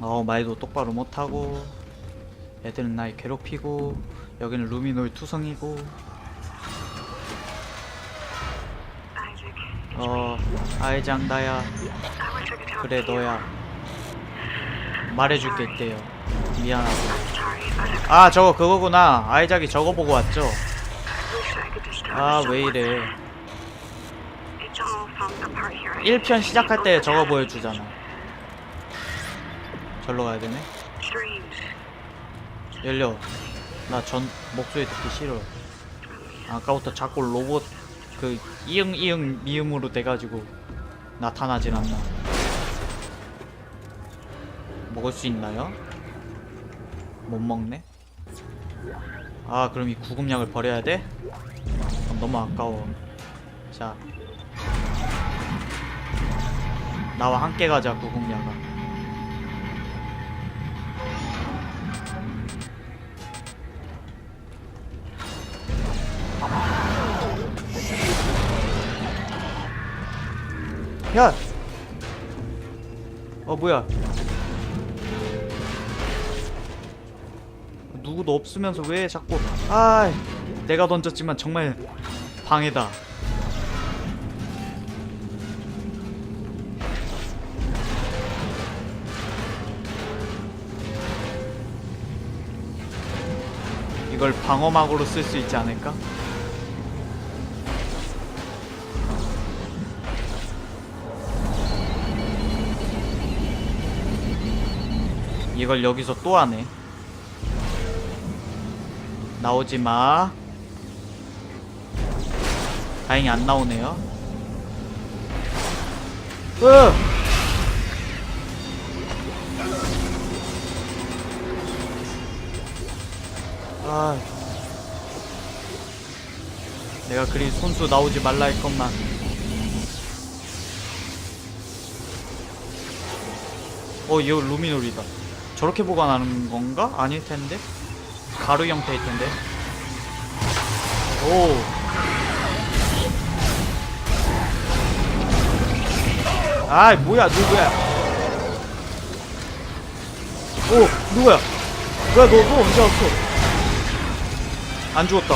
어 말도 똑바로 못하고 애들은 날 괴롭히고 여기는 루미노이 투성이고 어 아이장 나야 I wish I could talk 그래. 너야 말해줄 게 있대요 미안하고 아 저거 그거구나 아이작이 저거 보고 왔죠 아 to 왜 someone. 이래 It's all falling apart here. 1편 시작할 때 저거 보여주잖아 절로 가야 되네. 열려. 나 전 목소리 듣기 싫어. 아까부터 자꾸 로봇 그 이응 이응 미음으로 돼가지고 나타나질 않나. 먹을 수 있나요? 못 먹네? 아 그럼 이 구급약을 버려야 돼? 그럼 너무 아까워. 자. 나와 함께 가자 구급약아 야! 어 뭐야 누구도 없으면서 왜 자꾸 아 내가 던졌지만 정말 방해다 이걸 방어막으로 쓸 수 있지 않을까? 이걸 여기서 또 하네. 나오지 마. 다행히 안 나오네요. 으! 아. 내가 그리 손수 나오지 말라 했건만. 어, 이거 루미놀이다. 저렇게 보관하는 건가? 아닐 텐데. 가루 형태일 텐데. 오. 아이, 뭐야, 누구야? 오, 누구야? 뭐야, 너, 너 언제 왔어? 안 죽었다.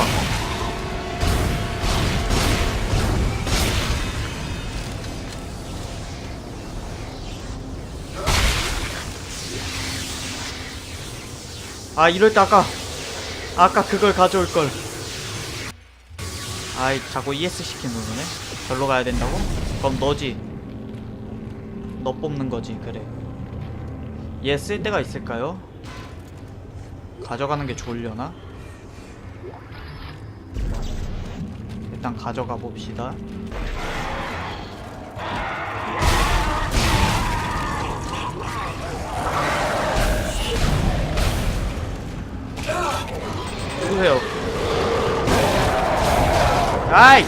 아 이럴 때 아까 아까 그걸 가져올 걸. 아이 자꾸 ES 시킨 누르네. 절로 가야 된다고? 그럼 너지. 너 뽑는 거지 그래. 얘 쓸 때가 있을까요? 가져가는 게 좋으려나? 일단 가져가 봅시다. 누구세요? 아이!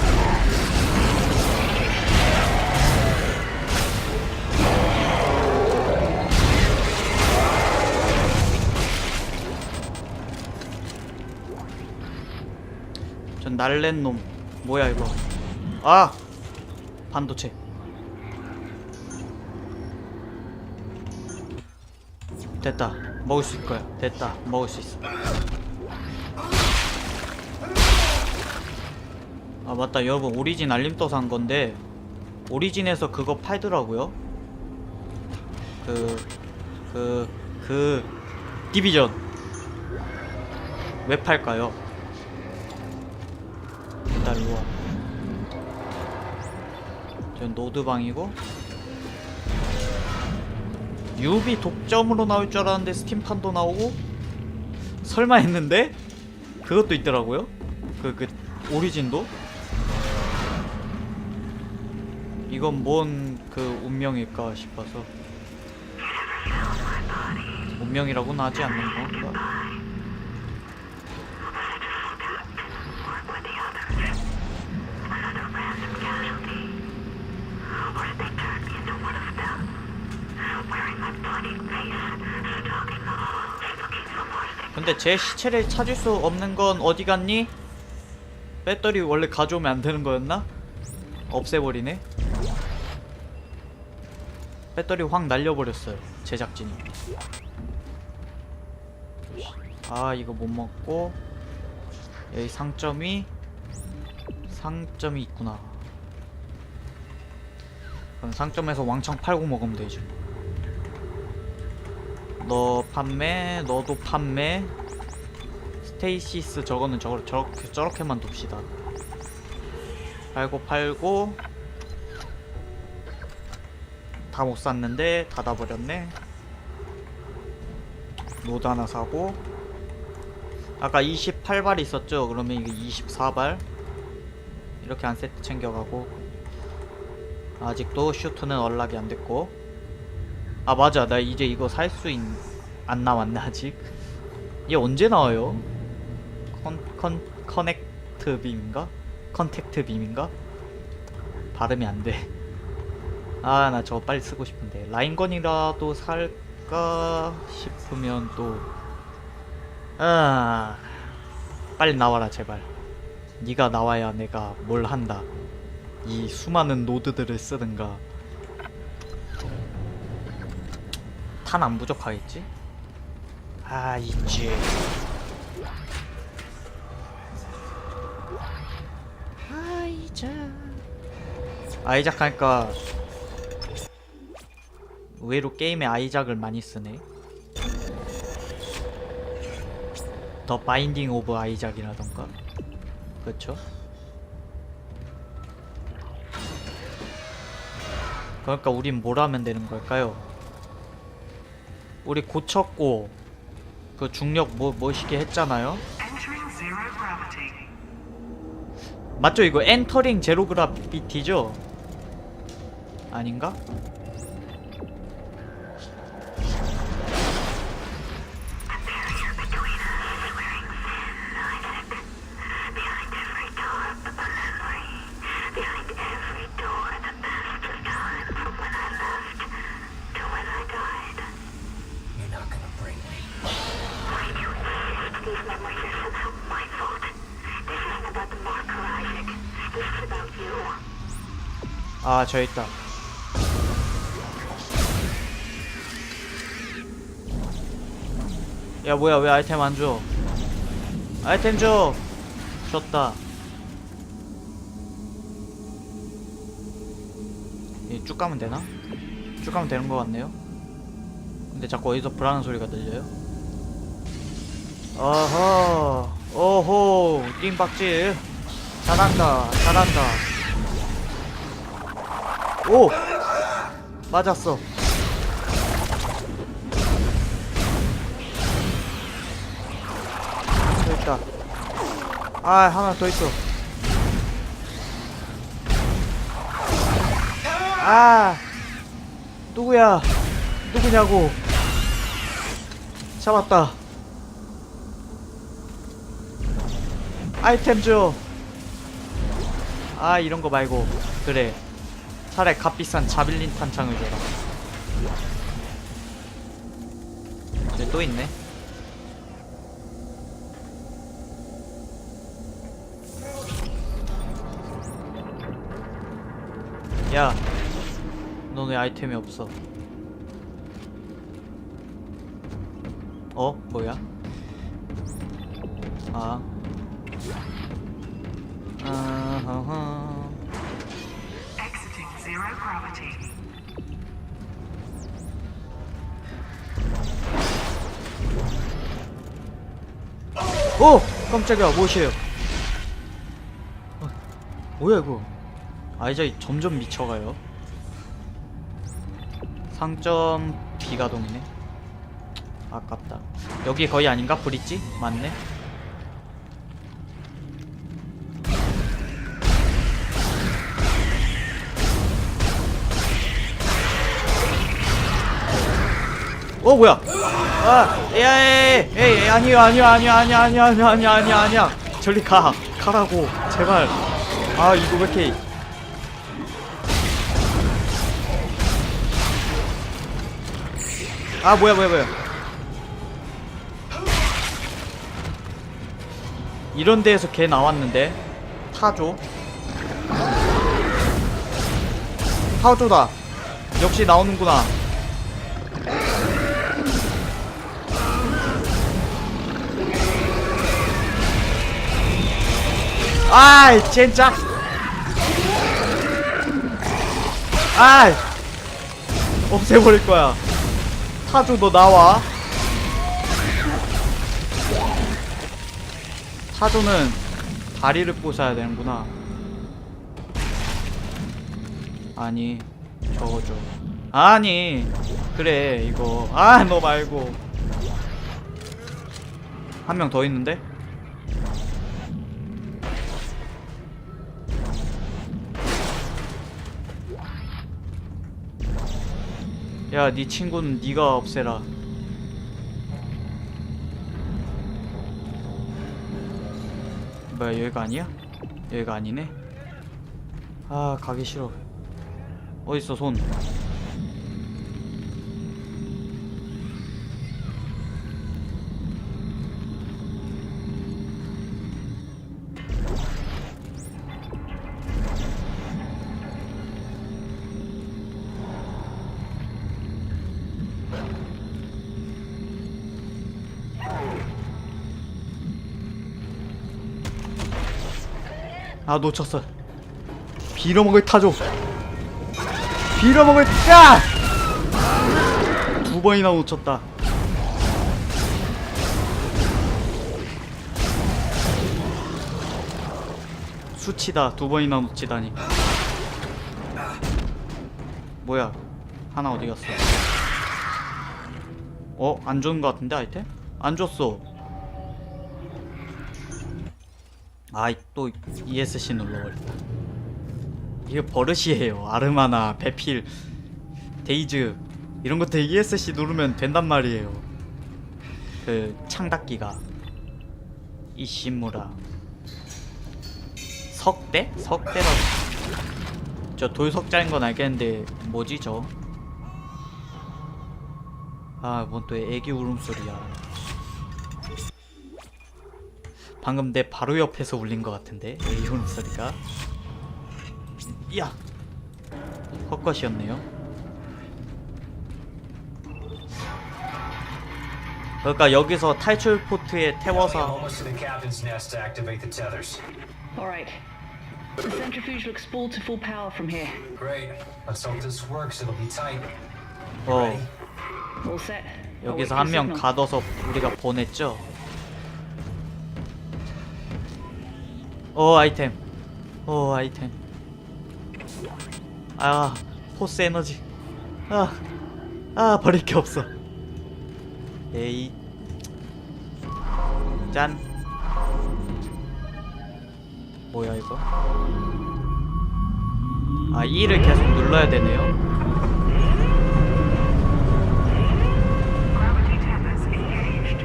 전 날랜 놈. 뭐야 이거? 아! 반도체. 됐다. 먹을 수 있을 거야. 됐다. 먹을 수 있어. 아 맞다. 여러분 오리진 알림 떠서 한 건데 오리진에서 그거 팔더라고요. 그 그, 그 디비전. 왜 팔까요? 일단 와. 전 노드방이고. 유비 독점으로 나올 줄 알았는데 스팀판도 나오고. 설마 했는데? 그것도 있더라고요. 그 그 오리진도 이건 뭔 그 운명일까 싶어서 운명이라고는 하지 않는 건가? 근데 제 시체를 찾을 수 없는 건 어디 갔니? 배터리 원래 가져오면 안 되는 거였나? 없애버리네. 배터리 확 날려버렸어요 제작진이. 아 이거 못 먹고. 여기 상점이 상점이 있구나. 그럼 상점에서 왕창 팔고 먹으면 되지. 너 판매 너도 판매. 스테이시스 저거는 저렇게 저렇게만 둡시다. 팔고 팔고 다 못 샀는데 닫아버렸네. 노드 하나 사고. 아까 28발 있었죠? 그러면 이게 24발? 이렇게 한 세트 챙겨가고. 아직도 슈트는 연락이 안 됐고. 아 맞아. 나 이제 이거 살 수 있... 안 나왔네 아직. 얘 언제 나와요? 컨, 컨, 커넥트 빔인가? 컨택트 빔인가? 발음이 안돼 아 나 저거 빨리 쓰고 싶은데. 라인건이라도 살까 싶으면 또. 아... 빨리 나와라 제발. 네가 나와야 내가 뭘 한다. 이 수많은 노드들을 쓰든가. 탄 안 부족하겠지? 아 있지 아이작. 아이작 하니까 의외로 게임에 아이작을 많이 쓰네 더 바인딩 오브 아이작이라던가 그쵸? 그러니까 우린 뭘 하면 되는 걸까요? 우리 고쳤고 그 중력 뭐 멋있게 했잖아요. 맞죠? 이거 엔터링 제로 그라비티죠? 아닌가? 아, 저 있다. 야, 뭐야, 왜 아이템 안 줘? 아이템 줘! 줬다. 이쭉 가면 되나? 쭉 가면 되는 것 같네요. 근데 자꾸 어디서 불하는 소리가 들려요? 어허, 오호, 띵박질. 잘한다, 잘한다. 오! 맞았어. 저 있다. 아, 하나 더 있어. 아! 누구야? 누구냐고. 잡았다. 아이템 줘. 아, 이런 거 말고. 그래. 차라리 값비싼 자빌린 탄창을 줘라. 저기 또 있네. 야, 너왜 아이템이 없어? 어? 뭐야? 아. 아하하. Zero gravity. 오! 깜짝이야 무엇이에요 어, 뭐야 이거 아이작이 점점 미쳐가요 상점 비가동이네 아깝다 여기 거의 아닌가? 브릿지? 맞네 어 뭐야 아, 에이, 아니요, 아니요, 아니요, 아니요, 아니요, 아니요, 아니요, 아니요, 아니야. 저리 가, 가라고, 제발. 아, 이거 왜 이렇게. 아, 뭐야, 뭐야, 뭐야. 이런 데에서 걔 나왔는데 타조 타조다 역시 나오는구나 아이 진짜. 아이. 없애버릴 거야. 타조 너 나와. 타조는 다리를 부숴야 되는구나. 아니 저거죠 아니 그래 이거. 아 너 말고. 한 명 더 있는데 야, 네 친구는 네가 없애라. 뭐야, 여기가 아니야? 여기가 아니네. 아, 가기 싫어. 어딨어, 손? 아, 놓쳤어. 빌어먹을 타조. 빌어먹을 짜! 두 번이나 놓쳤다. 수치다. 두 번이나 놓치다니. 뭐야? 하나 어디 갔어? 어? 안 좋은 것 같은데 아이템? 안 줬어. 아이 또 ESC 눌러버렸다. 이게 버릇이에요. 아르마나, 배필, 데이즈 이런 것들 ESC 누르면 된단 말이에요. 그 창닫기가 이시무라 석대? 석대라고 저 돌석자인 건 알겠는데 뭐지 저? 아, 뭔 또 애기 울음소리야. 방금 내 바로 옆에서 울린 것 같은데 애기 울음소리가. 야, 헛것이었네요. 그러니까 여기서 탈출 포트에 태워서 the centrifuge looks full to full power from here. Great. Let's hope this works. It'll be tight. 어 All set. 여기서 한 명. 가둬서 우리가 보냈죠. 어 아이템. 어 아이템. 아 포스 에너지. 아, 아 버릴 게 없어. 에이. 짠. 뭐야 이거? 아 2를 계속 눌러야 되네요. Gravity tethers engaged.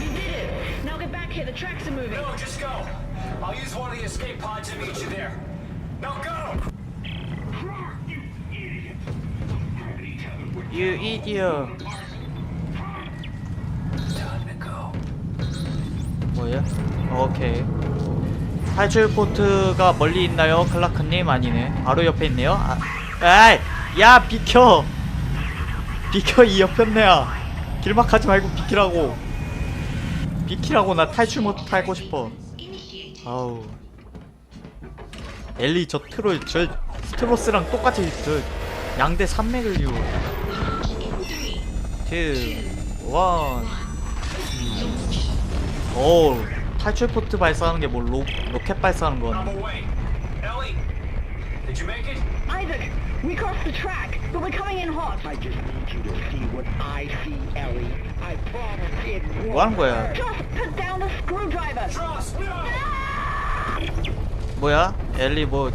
You did it! Now get back here. The tracks are moving. No, just go. I'll use one of the escape pods to meet you there. Now go! You idiot. Time to go. 뭐야? 오케이. 탈출 포트가 멀리 있나요? 클라크님 아니네. 바로 옆에 있네요. 아, 에이, 야 비켜. 비켜 이 옆편네야. 길막하지 말고 비키라고. 비키라고 나 탈출 모드 타고 싶어. 아우. 엘리 저 트롤 저 스트로스랑 똑같이 저 양대 산맥을 이루. 2 1오 탈출 포트 발사하는 게 뭐 로켓 발사하는 I'm 건 away. Ellie, did you make it? Isaac, we crossed the track, but we're coming in hot. I just need you to see what I see, Ellie. I promise it won't. 뭐 하는 거야? Just put down the screwdriver. Trust, no! 뭐야? 엘리 뭐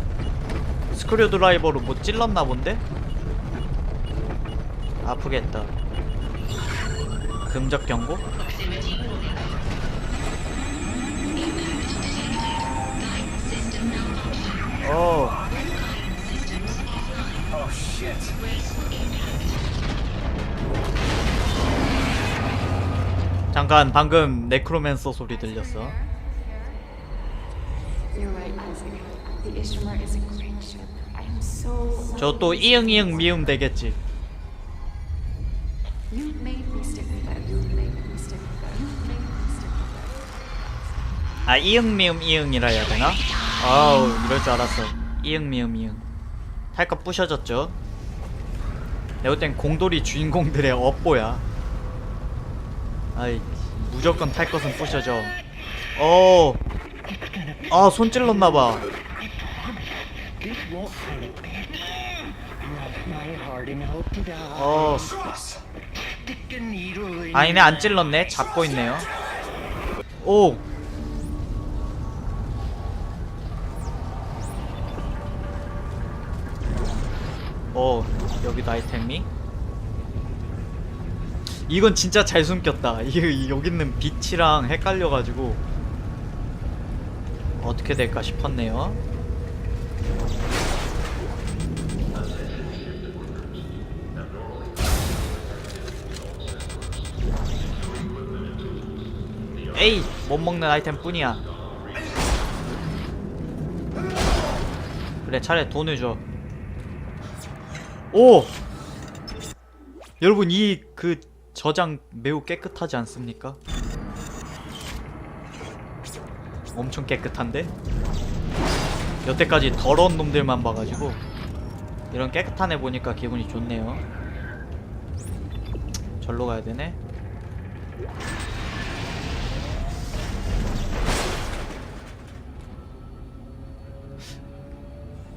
스크류 드라이버로 뭐 찔렀나 본데? 아프겠다. 금적 경고? 어. 잠깐 방금 네크로맨서 소리 들렸어. 저 또 이응이응 미음 되겠지. 아 이응 미음 이응이라 해야 되나? 아우 이럴 줄 알았어. 이응 미음 이응. 탈거 부셔졌죠? 내가 볼땐 공돌이 주인공들의 업보야. 아이 무조건 탈 것은 부셔져. 어. And hope to die. 어 아니네 안 찔렀네 잡고 있네요 오 어, 여기도 아이템이? 이건 진짜 잘 숨겼다. 이 여기 있는 빛이랑 헷갈려가지고 어떻게 될까 싶었네요. 에이, 못 먹는 아이템 뿐이야. 그래, 차라리 돈을 줘. 오! 여러분, 이 그 저장 매우 깨끗하지 않습니까? 엄청 깨끗한데? 여태까지 더러운 놈들만 봐가지고 이런 깨끗한 애 보니까 기분이 좋네요. 절로 가야 되네.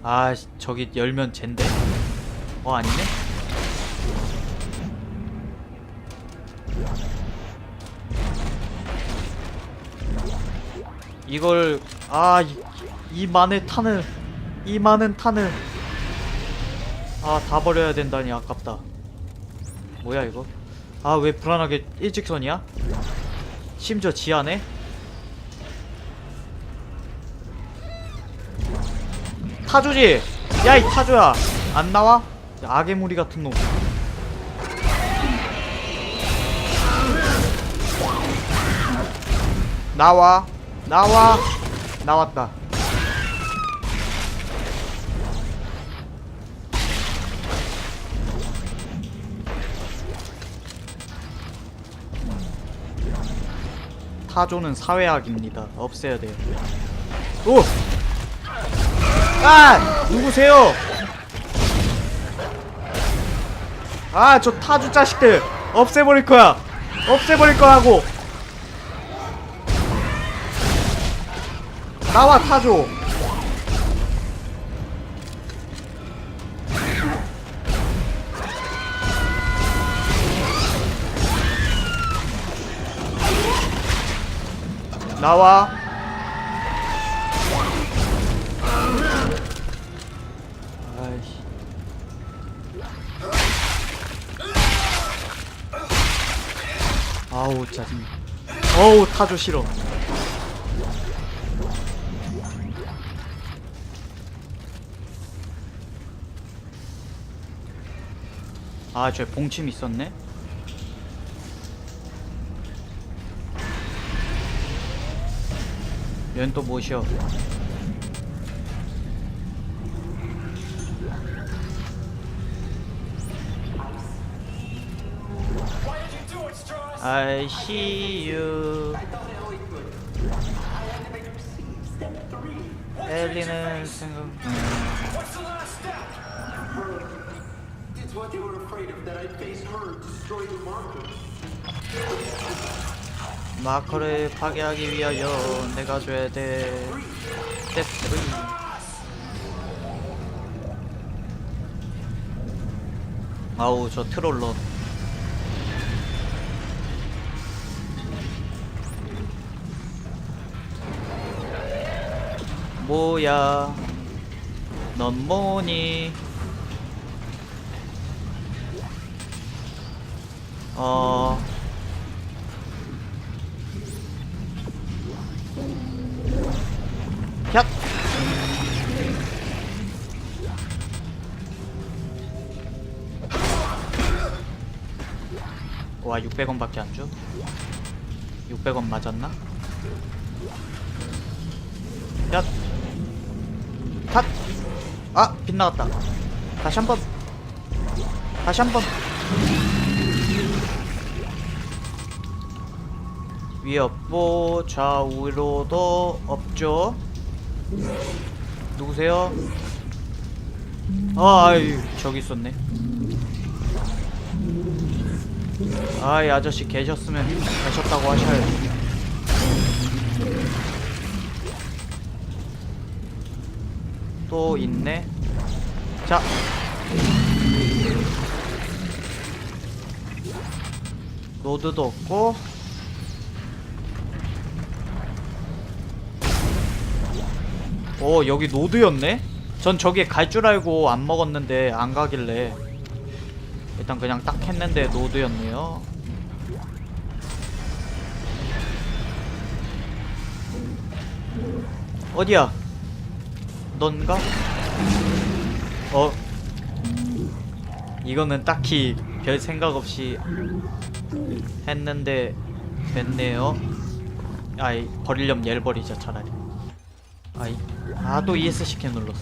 아 씨, 저기 열면 젠데 어 아니네 이걸 아 이 이 많은 탄을 이 많은 탄을 아 다 버려야 된다니 아깝다 뭐야 이거 아 왜 불안하게 일직선이야 심지어 지하네 타조지! 야, 이 타조야! 안 나와? 악의 무리 같은 놈. 나와. 나와. 나왔다. 타조는 사회악입니다. 없애야 돼요. 오! 아! 누구세요? 아, 저 타주 자식들! 없애버릴 거야! 없애버릴 거라고! 나와, 타조! 나와. 아이씨. 아우 짜증. 어우 타조 싫어. 아, 저 봉침 있었네. 얘는 또 Strauss? I see. 엘리는 생각. It's what they were afraid of, that I'd face her destroy the marker. 마커를 파괴하기 위하여 내가 줘야 돼. 스텝 3. 아우 저 트롤러. 뭐야? 넌 뭐니? 어. 야! 와 600원밖에 안 줘? 600원 맞았나? 야! 탓! 아! 빗나갔다 다시 한번 다시 한번 위에 없고 좌우로도 없죠? 누구세요? 아, 아이 저기 있었네. 아이 아저씨 계셨으면 계셨다고 하셔야지 또 있네. 자. 노드도 없고 오 여기 노드였네? 전 저기에 갈 줄 알고 안 먹었는데 안 가길래 일단 그냥 딱 했는데 노드였네요 어디야? 넌가? 어? 이거는 딱히 별 생각 없이 했는데 됐네요 아이 버리려면 얘를 버리자 차라리 아이 아 또 ESC 키 눌렀어.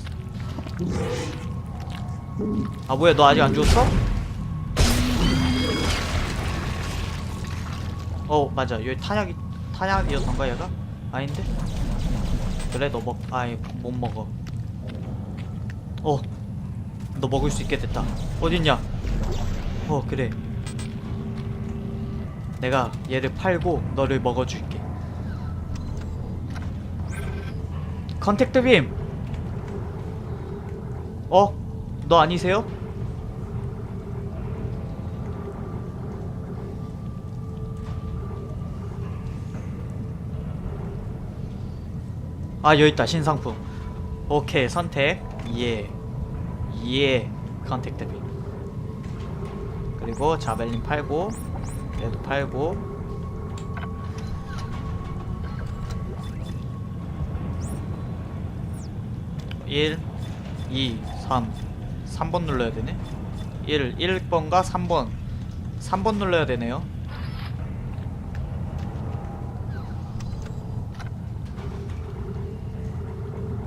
아 뭐야 너 아직 안 죽었어? 어 맞아. 여기 탄약이 탄약이었던가 얘가? 아닌데? 그래 너 먹.. 아이 못 먹어. 어 너 먹을 수 있게 됐다. 어딨냐? 어 그래. 내가 얘를 팔고 너를 먹어줄게 컨택트 빔 어? 너 아니세요? 아 여기 있다. 신상품. 오케이. 선택. 예. 예. 컨택트 빔 그리고 자벨린 팔고 얘도 팔고 일, 이, 삼. 3번 눌러야 되네? 1, 1번과 3번. 3번 눌러야 되네요.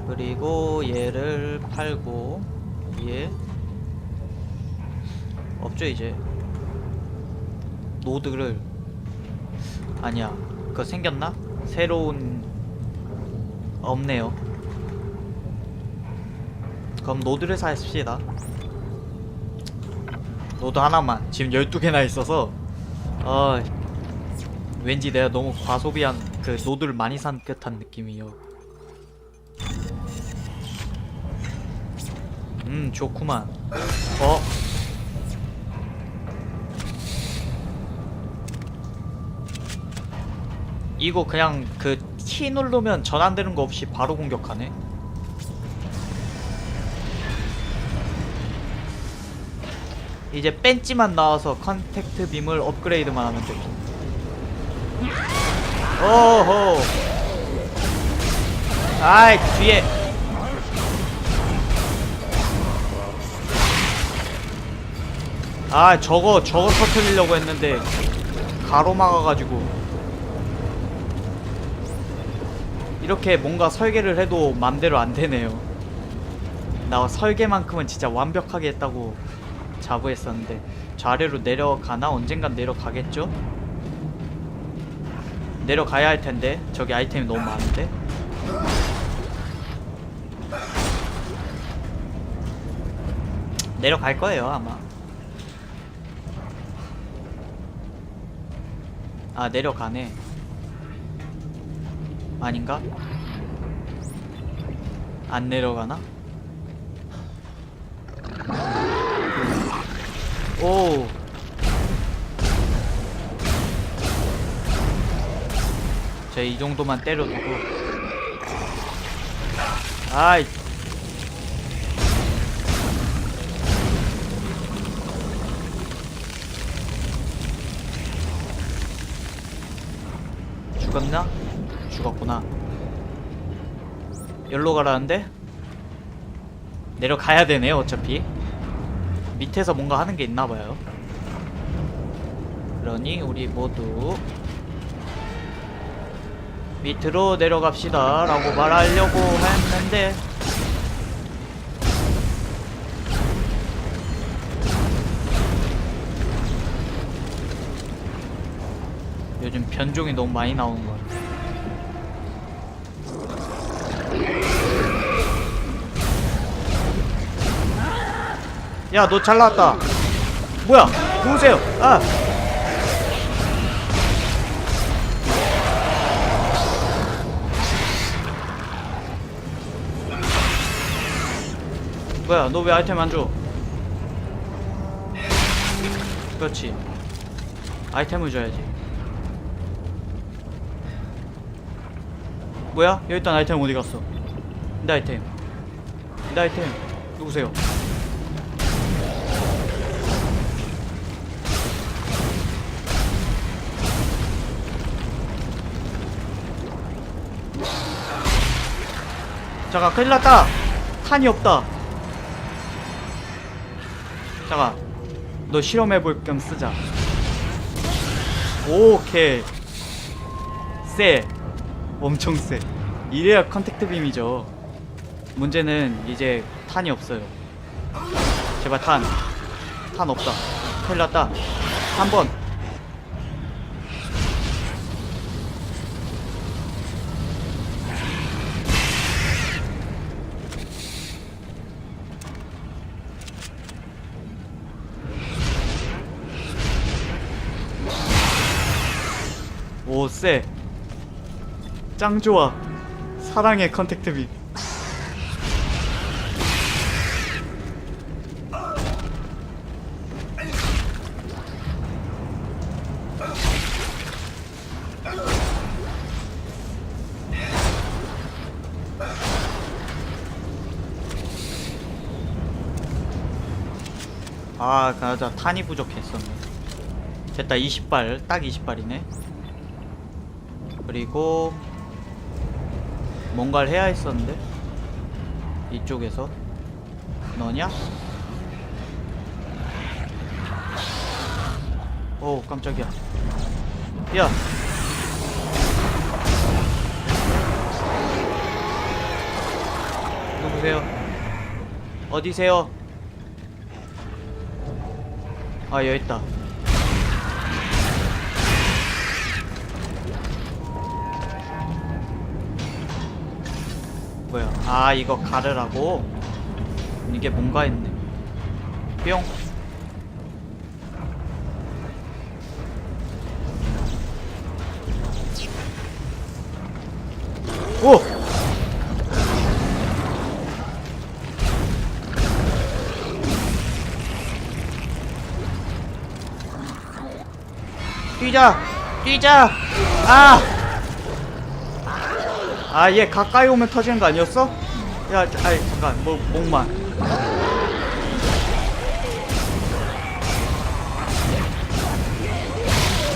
그리고 얘를 팔고 얘 없죠 이제? 노드를. 아니야. 그거 생겼나? 새로운. 없네요 그럼 노드를 삽시다. 노드 하나만. 지금 12개나 있어서. 어 왠지 내가 너무 과소비한 그 노드를 많이 산 듯한 느낌이요. 음 좋구만. 어? 이거 그냥 그 T 누르면 전환되는 거 없이 바로 공격하네 이제 벤치만 나와서 컨택트 빔을 업그레이드만 하면 되고 오호. 아이 뒤에. 아 저거 저거 터트리려고 했는데 가로막아가지고. 이렇게 뭔가 설계를 해도 맘대로 안 되네요. 나 설계만큼은 진짜 완벽하게 했다고 자부했었는데 저 아래로 내려가나? 언젠간 내려가겠죠? 내려가야 할 텐데 저기 아이템이 너무 많은데 내려갈 거예요 아마 아 내려가네 아닌가? 안 내려가나? 오. 자, 이 정도만 때려두고. 아이. 죽었나? 죽었구나. 여기로 가라는데? 내려가야 되네요, 어차피. 밑에서 뭔가 하는 게 있나 봐요. 그러니 우리 모두 밑으로 내려갑시다 라고 말하려고 했는데 요즘 변종이 너무 많이 나오는 거 같아. 야, 너 잘 나왔다. 뭐야? 누구세요? 아! 뭐야, 너 왜 아이템 안 줘? 그렇지. 아이템을 줘야지. 뭐야? 여기 있던 아이템 어디 갔어? 내 아이템. 내 아이템. 누구세요? 잠깐 큰일 났다. 탄이 없다. 잠깐 너 실험해볼 겸 쓰자. 오케이. 쎄. 엄청 쎄. 이래야 컨택트 빔이죠. 문제는 이제 탄이 없어요. 제발 탄. 탄 없다. 큰일 났다. 한번 오, 쎄. 짱 좋아. 사랑의 컨택트 빔. 아, 맞아. 탄이 부족했었네. 됐다. 20발. 딱 20발이네. 그리고 뭔가를 해야 했었는데 이쪽에서 너냐? 오 깜짝이야 야 누구세요? 어디세요? 아 여기 있다 뭐야? 아 이거 가르라고? 이게 뭔가 했네. 뿅. 오! 뛰자! 뛰자! 아! 아, 얘 가까이 오면 터지는 거 아니었어? 야, 자, 아이, 잠깐, 뭐, 목만.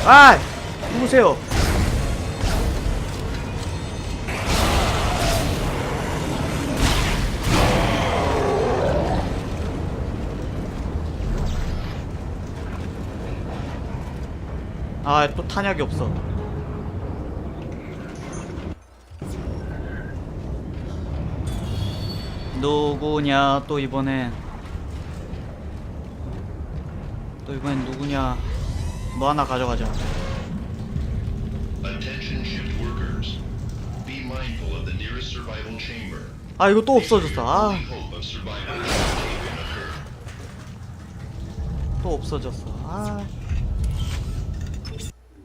아! 누구세요? 아, 또 탄약이 없어. 누구냐 또 이번엔 또 이번엔 누구냐 뭐 하나 가져가자. 아 이거 또 없어졌어 아. 또 없어졌어 아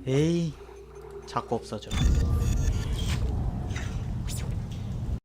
에이 자꾸 없어져